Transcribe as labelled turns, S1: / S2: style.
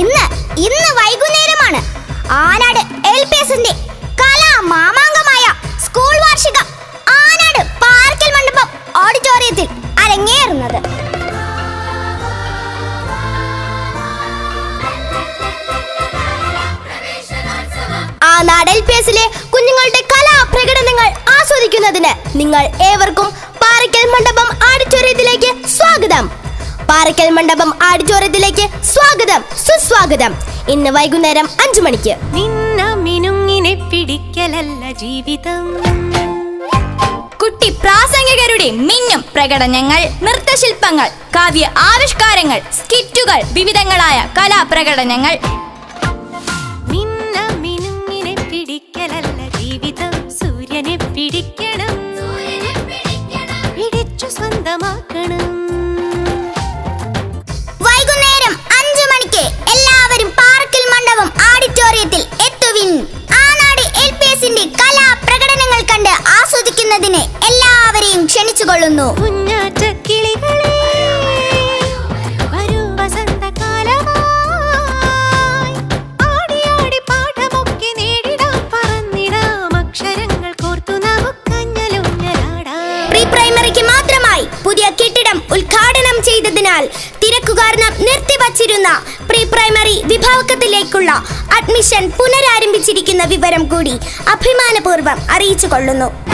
S1: ഇന്ന് ഇന്ന് വൈകുന്നേരമാണ്. ആനാട് എൽ പി എസിന്റെ കലാ മാമാങ്കമായ സ്കൂൾ വാർഷികം ആനാട് പാർക്കൽ മണ്ഡപം ഓഡിറ്റോറിയത്തിൽ അരങ്ങേറുന്നത്. ആനാട് എൽ പി എസിലെ കുഞ്ഞുങ്ങളുടെ കലാപ്രകടനങ്ങൾ ആസ്വദിക്കുന്നതിന് നിങ്ങൾ ഏവർക്കും പാറയ്ക്കൽ മണ്ഡപം പാറയ്ക്കൽ മണ്ഡപം ആഡിറ്റോറിയത്തിലേക്ക് സ്വാഗതം സുസ്വാഗതം. ഇന്ന് വൈകുന്നേരം അഞ്ചു മണിക്ക്.
S2: നിന്ന മിനുങ്ങിനെ പിടിക്കലല്ല ജീവിതം.
S3: കുട്ടി പ്രാസംഗികരുടെ മിന്നും പ്രകടനങ്ങൾ നൃത്തശില്പങ്ങൾ കാവ്യ ആവിഷ്കാരങ്ങൾ സ്കിറ്റുകൾ വിവിധങ്ങളായ കലാപ്രകടനങ്ങൾ.
S2: നിന്ന മിനുങ്ങിനെ പിടിക്കലല്ല ജീവിതം. സൂര്യനെ പിടിക്കണം. പിടിച്ചു സ്വന്തമാക്കണം.
S1: മാത്രമായി പുതിയ കെട്ടിടം ഉദ്ഘാടനം ചെയ്തതിനാൽ തിരക്കു കാരണം നിർത്തിവച്ചിരുന്ന പ്രീ പ്രൈമറി വിഭാഗത്തിലേക്കുള്ള അഡ്മിഷൻ പുനരാരംഭിച്ചിരിക്കുന്ന വിവരം കൂടി അഭിമാനപൂർവം അറിയിച്ചു കൊള്ളുന്നു.